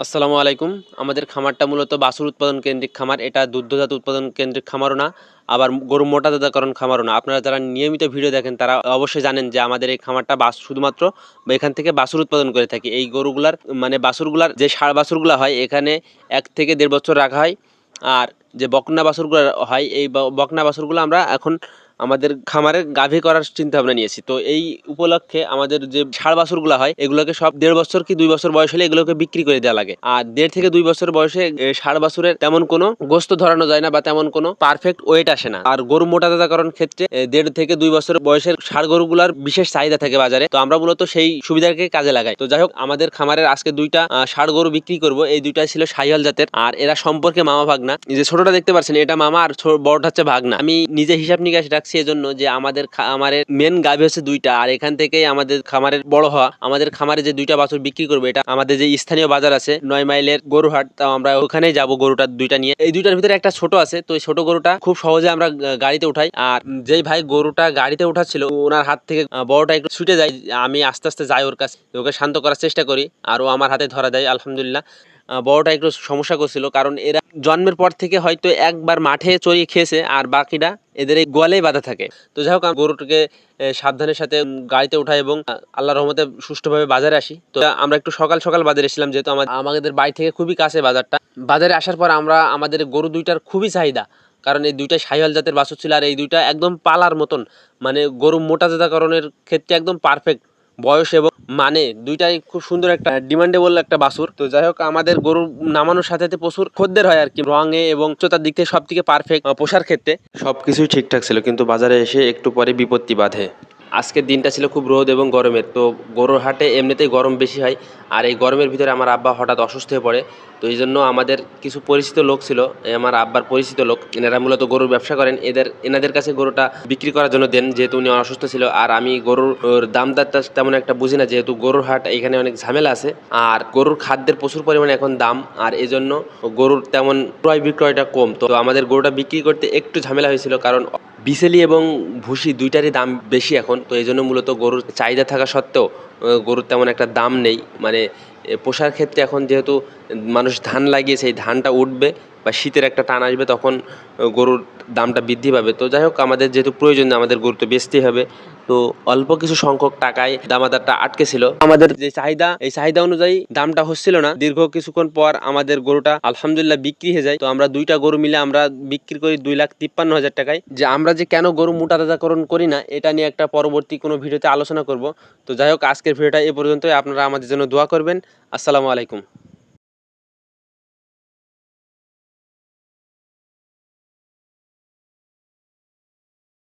আসসালামু আলাইকুম। আমাদের খামারটা মূলত বাছুর উৎপাদন কেন্দ্রিক খামার। এটা দুগ্ধজাত উৎপাদন কেন্দ্রিক খামারও না, আবার গরু মোটা দাদাকরণ খামারও না। আপনারা যারা নিয়মিত ভিডিও দেখেন, তারা অবশ্যই জানেন যে আমাদের এই খামারটা বাস শুধুমাত্র এখান থেকে বাছুর উৎপাদন করে থাকি। এই গরুগুলার মানে বাছুরগুলার যে ষাঁড় বাছুরগুলো হয়, এখানে এক থেকে দেড় বছর রাখা হয়। আর যে বকনা বাছুরগুলো হয়, এই বকনা বাছুরগুলো আমরা এখন আমাদের খামারে গাভী করার চিন্তা ভাবনা নিয়েছি। তো এই উপলক্ষে আমাদের যে ষাঁড় বাছুরগুলো হয়, এগুলোকে সব দেড় বছর কি দুই বছর বয়স হলে এগুলোকে বিক্রি করে দেওয়া লাগে। আর দেড় থেকে দুই বছর বয়সে ষাঁড় বাছুরের তেমন কোনো গোস্ত ধরানো যায় না বা তেমন কোনো পারফেক্ট ওয়েট আসে না। আর গরু মোটা দাদাকরণ ক্ষেত্রে দেড় থেকে দুই বছর বয়সের ষাড় গরুগুলার বিশেষ চাহিদা থাকে বাজারে। তো আমরা মূলত সেই সুবিধাকে কাজে লাগাই। তো যাই হোক, আমাদের খামারের আজকে দুইটা ষাড় গরু বিক্রি করব। এই দুইটা ছিল সাহিয়াল জাতের। আর এরা সম্পর্কে মামা ভাগনা। যে ছোটটা দেখতে পাচ্ছেন, এটা মামা আর বড়টা হচ্ছে ভাগনা। আমি নিজে হিসাব নিকাশ রাখছি। এজন্য যে আমাদের খামারের মেন গাভী হচ্ছে দুইটা। আর এখান থেকেই আমাদের খামারের বড় হওয়া। আমাদের খামারে যে দুইটা বাছুর বিক্রি করব, এটা আমাদের যে স্থানীয় বাজার আছে, নয় মাইলের গরু হাট তাও আমরা ওখানেই যাব গরুটা দুইটা নিয়ে। এই দুইটার ভিতরে একটা ছোট আছে, তো ছোট গরুটা খুব সহজে আমরা গাড়িতে উঠাই। আর যেই ভাই গরুটা গাড়িতে উঠাচ্ছিল, ওনার হাত থেকে বড়টা একটু ছুটে যায়। আমি আস্তে আস্তে যাই ওর কাছে ওকে শান্ত করার চেষ্টা করি, আর ও আমার হাতে ধরা দেয়, আলহামদুলিল্লাহ। বড়টা একটু সমস্যা করছিল কারণ এরা জন্মের পর থেকে হয়তো একবার মাঠে চড়িয়ে খেয়েছে আর বাকিটা এদের এই গোয়ালেই বাঁধা থাকে। তো যাই হোক গরুটাকে সাবধানের সাথে গাড়িতে উঠাই এবং আহ, আল্লাহর রহমতে সুষ্ঠুভাবে বাজারে আসি। তো আমরা একটু সকাল সকাল বাজারে এসেছিলাম যেহেতু আমাদের বাড়ি থেকে খুবই কাছে বাজারটা। বাজারে আসার পর আমরা আমাদের গরু দুইটার খুবই চাহিদা কারণ এই দুইটা সাহিওয়াল জাতের বাছুর ছিল আর এই দুইটা একদম পালার মতন। মানে গরু মোটা জাতাকরণের ক্ষেত্রে একদম পারফেক্ট বয়স এবং মানে দুইটাই খুব সুন্দর একটা ডিমান্ডেবল একটা বাসুর তো যাই হোক, আমাদের গরু নামানোর সাথে সাথে প্রচুর খদ্দের হয় আর কি। রঙে এবং উচ্চতার দিক থেকে সব থেকে পারফেক্ট পোষার ক্ষেত্রে। সব কিছুই ঠিকঠাক ছিল, কিন্তু বাজারে এসে একটু পরে বিপত্তি বাধে। আজকের দিনটা ছিল খুব রোদ এবং গরমের। তো গরুর হাটে এমনিতেই গরম বেশি হয়। আর এই গরমের ভিতরে আমার আব্বা হঠাৎ অসুস্থ হয়ে পড়ে। তো এই জন্য আমাদের কিছু পরিচিত লোক ছিল আমার আব্বার পরিচিত লোক। এনারা মূলত গরুর ব্যবসা করেন। এদের, এনাদের কাছে গরুটা বিক্রি করার জন্য দেন, যেহেতু উনি অসুস্থ ছিল। আর আমি গরুর দাম দরটা তেমন একটা বুঝি না, যেহেতু গরুর হাট এখানে অনেক ঝামেলা আছে। আর গরুর খাদ্যের প্রচুর পরিমাণে এখন দাম। আর এজন্য গরুর তেমন ক্রয় বিক্রয়টা কম। তো আমাদের গরুটা বিক্রি করতে একটু ঝামেলা হয়েছিল, কারণ বিসেলি এবং ভুসি দুইটারই দাম বেশি এখন, তো এই জন্য মূলত গরুর চাহিদা থাকা সত্ত্বেও গরুর তেমন একটা দাম নেই। মানে পোষার ক্ষেত্রে এখন যেহেতু মানুষ ধান লাগিয়েছে এই ধানটা উঠবে বা শীতের একটা টান আসবে, তখন গরুর দামটা বৃদ্ধি পাবে। তো যাই হোক, আমাদের যেহেতু প্রয়োজন, আমাদের গরু তো বেচতেই হবে। তো অল্প কিছু সংখ্যক টাকায় দামাদারটা আটকে ছিল। আমাদের যে চাহিদা এই চাহিদা অনুযায়ী দামটা হচ্ছিল না। দীর্ঘ কিছুক্ষণ পর আমাদের গরুটা আলহামদুলিল্লাহ বিক্রি হয়ে যায়। তো আমরা দুইটা গরু মিলে আমরা বিক্রি করি দুই লাখ তিপ্পান্ন হাজার টাকায়। যে আমরা যে কেন গরু মোটা তাজাকরণ করি না এটা নিয়ে একটা পরবর্তী কোনো ভিডিওতে আলোচনা করব। তো যাই হোক আজকের ভিডিওটা এ পর্যন্তই। আপনারা আমাদের জন্য দোয়া করবেন। আসসালামু আলাইকুম।